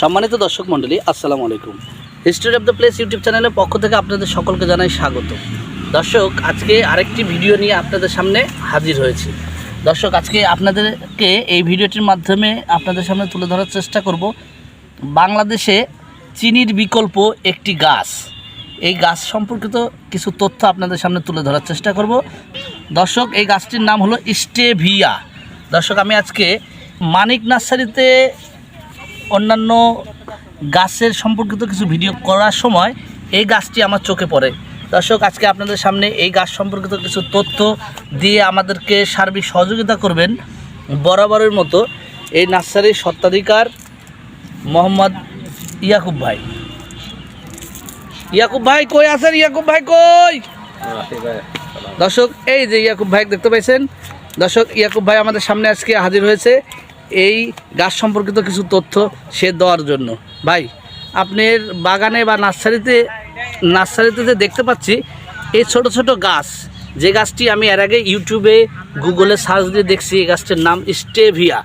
সম্মানিত দর্শক মণ্ডলী, আসসালামু আলাইকুম। History of the place YouTube চ্যানেলের পক্ষ থেকে আপনাদের সকলকে জানাই স্বাগত। দর্শক, আজকে আরেকটি ভিডিও নিয়ে আপনাদের সামনে হাজির হয়েছি। দর্শক, আজকে আপনাদেরকে এই ভিডিওটির মাধ্যমে আপনাদের সামনে তুলে ধরার চেষ্টা করব। বাংলাদেশে চিনির বিকল্প একটি গাছ। এই গাছ সম্পর্কিত কিছু তথ্য আপনাদের সামনে তুলে ধরার চেষ্টা করব। দর্শক, এই গাছটির নাম হলো স্টেভিয়া। দর্শক, আমি আজকে মানিক নার্সারিতে অন্যান্য গাছের সম্পর্কিত কিছু ভিডিও করার সময় এই গাছটি আমার চোখে পড়ে। দর্শক, আজকে আপনাদের সামনে এই গাছ সম্পর্কিত কিছু তথ্য দিয়ে আমাদেরকে সার্বিক সহযোগিতা করবেন বরাবরের মতো এই নার্সারির সত্ত্বাধিকার মোহাম্মদ ইয়াকুব ভাই। ইয়াকুব ভাই কই আছেন? ইয়াকুব ভাই কই? দর্শক, এই যে ইয়াকুব ভাই দেখতে পাইছেন। দর্শক, ইয়াকুব ভাই আমাদের সামনে আজকে হাজির হয়েছে। এই গাছ সম্পর্কিত কিছু তথ্য সে দেওয়ার জন্য। ভাই, আপনার বাগানে বা নার্সারিতে নার্সারিতে যে দেখতে পাচ্ছি, এই ছোট ছোট গাছ, যে গাছটি আমি এর আগে ইউটিউবে গুগলে সার্চ দিয়ে দেখছি, এই গাছটির নাম স্টেভিয়া,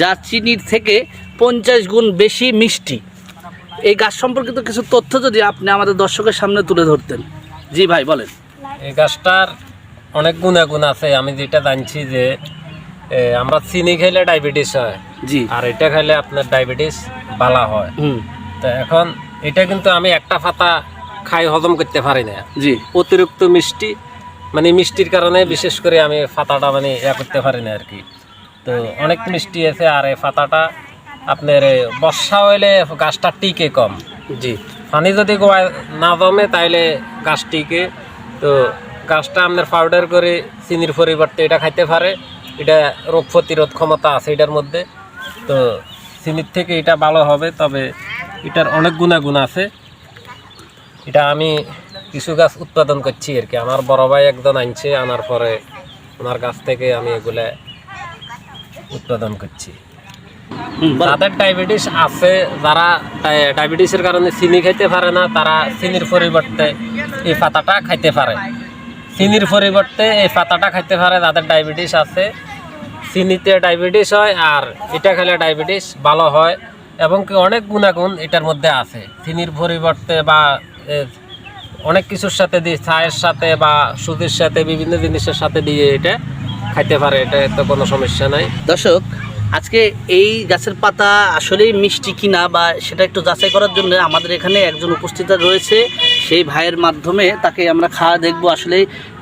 যা চিনির থেকে পঞ্চাশ গুণ বেশি মিষ্টি। এই গাছ সম্পর্কিত কিছু তথ্য যদি আপনি আমাদের দর্শকের সামনে তুলে ধরতেন। জি ভাই, বলেন। এই গাছটার অনেক গুণাগুণ আছে। আমি যেটা জানছি যে আমরা চিনি খেলে ডায়াবেটিস হয়। জি। আর এটা খেলে আপনার ডায়াবেটিস বালা হয়। তো এখন এটা কিন্তু আমি একটা পাতা খাই হজম করতে পারি না। জি। অতিরিক্ত মিষ্টি মানে মিষ্টির কারণে বিশেষ করে আমি পাতাটা মানে ইয়া করতে পারি না আর কি। তো অনেক মিষ্টি আছে আর এই পাতাটা আপনার বর্ষা হইলে গাছটা টিকে কম। জি। পানি যদি না জমে তাইলে গাছ টিকে। তো গাছটা আপনার পাউডার করে চিনির পরিবর্তে এটা খাইতে পারে। এটা রোগ প্রতিরোধ ক্ষমতা আছে এটার মধ্যে। তো চিনির থেকে এটা ভালো হবে তবে এটার অনেক গুণাগুণ আছে। এটা আমি কিছু গাছ উৎপাদন করছি আর কি। আমার বড় ভাই একজন আনছে আনার পরে ওনার গাছ থেকে আমি এগুলা উৎপাদন করছি। যাদের ডায়াবেটিস আছে যারা ডায়- ডায়াবেটিসের কারণে চিনি খাইতে পারে না তারা চিনির পরিবর্তে এই পাতাটা খাইতে পারে। চিনির পরিবর্তে এই পাতাটা খাইতে পারে, যাদের ডায়াবেটিস আছে। চিনিতে ডায়াবেটিস হয় আর এটা খেলে ডায়াবেটিস ভালো হয়, এবং কি অনেক গুণাগুণ এটার মধ্যে আছে। চিনির পরিবর্তে বা অনেক কিছুর সাথে দিয়ে চায়ের সাথে বা সুদের সাথে, বিভিন্ন জিনিসের সাথে দিয়ে এটা খাইতে পারে, এটা তো কোনো সমস্যা নাই। দর্শক আজকে এই গাছের পাতা আসলেই মিষ্টি কিনা বা সেটা একটু যাচাই করার জন্য আমাদের এখানে একজন উপস্থিত রয়েছে। সেই ভাইয়ের মাধ্যমে তাকে আমরা খাওয়া দেখব আসলে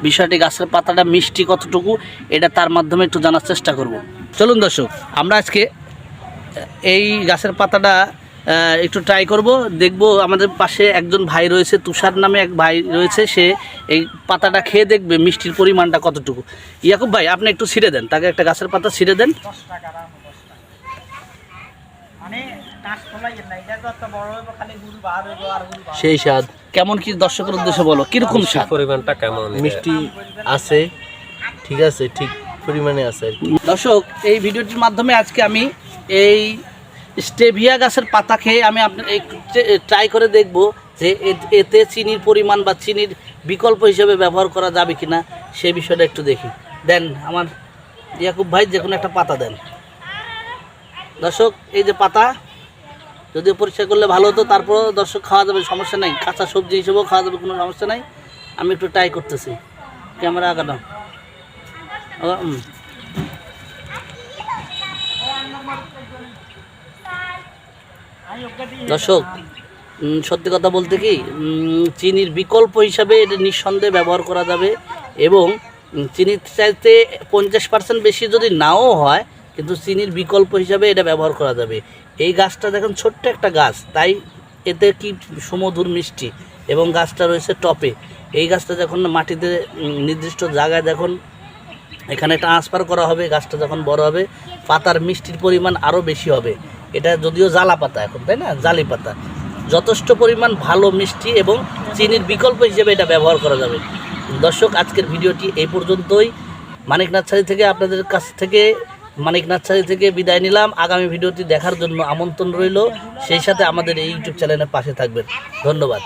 বিষয়টি গাছের পাতাটা মিষ্টি কতটুকু, এটা তার মাধ্যমে একটু জানার চেষ্টা করব। চলুন দর্শক, আমরা আজকে এই গাছের পাতাটা একটু ট্রাই করব। দেখব আমাদের পাশে একজন ভাই রয়েছে, তুষার নামে এক ভাই রয়েছে, সে এই পাতাটা খেয়ে দেখবে মিষ্টির পরিমাণটা কতটুকু। ইয়াকুব ভাই, আপনি একটু ছিঁড়ে দেন, তাকে একটা গাছের পাতা ছিঁড়ে দেন। সেই স্বাদ। কেমন কি দর্শকের উদ্দেশ্যে বলো? কীরকম স্বাদ? পরিমাণটা কেমন? মিষ্টি আছে ঠিক আছে ঠিক পরিমাণে আছে দর্শক এই ভিডিওটির মাধ্যমে আজকে আমি এই স্টেভিয়া গাছের পাতা খেয়ে আমি আপনার ট্রাই করে দেখব যে এ- এতে চিনির পরিমাণ বা চিনির বিকল্প হিসেবে ব্যবহার করা যাবে কিনা সে বিষয়টা একটু দেখি। দেন আমার ইয়াকুব ভাই যে কোনো একটা পাতা দেন। দর্শক, এই যে পাতা, যদিও পরিষ্কার করলে ভালো হতো তারপর দর্শক খাওয়া যাবে, সমস্যা নাই। কাঁচা সবজি হিসেবেও খাওয়া যাবে, কোনো সমস্যা নাই। আমি একটু ট্রাই করতেছি। ক্যামেরা আগানো দর্শক সত্যি কথা বলতে কি চিনির বিকল্প হিসাবে এটা নিঃসন্দেহে ব্যবহার করা যাবে এবং চিনির চাইতে পঞ্চাশ পার্সেন্ট বেশি যদি নাও হয় কিন্তু চিনির বিকল্প হিসাবে এটা ব্যবহার করা যাবে। এই গাছটা দেখুন ছোট্ট একটা গাছ, তাই এতে কি সুমধুর মিষ্টি এবং গাছটা রয়েছে টপে। এই গাছটা যখন মাটিতে নির্দিষ্ট জায়গায় যখন এখানে ট্রান্সফার করা হবে, গাছটা যখন বড় হবে, পাতার মিষ্টির পরিমাণ আরও বেশি হবে। এটা যদিও জ্বালা পাতা এখন, তাই না? জালি পাতা। যথেষ্ট পরিমাণ ভালো মিষ্টি এবং চিনির বিকল্প হিসেবে এটা ব্যবহার করা যাবে। দর্শক, আজকের ভিডিওটি এই পর্যন্তই। মানিক নার্সারি থেকে আপনাদের কাছ থেকে মানিক নার্সারি থেকে বিদায় নিলাম। আগামী ভিডিওটি দেখার জন্য আমন্ত্রণ রইল। সেই সাথে আমাদের এই ইউটিউব চ্যানেলের পাশে থাকবেন। ধন্যবাদ।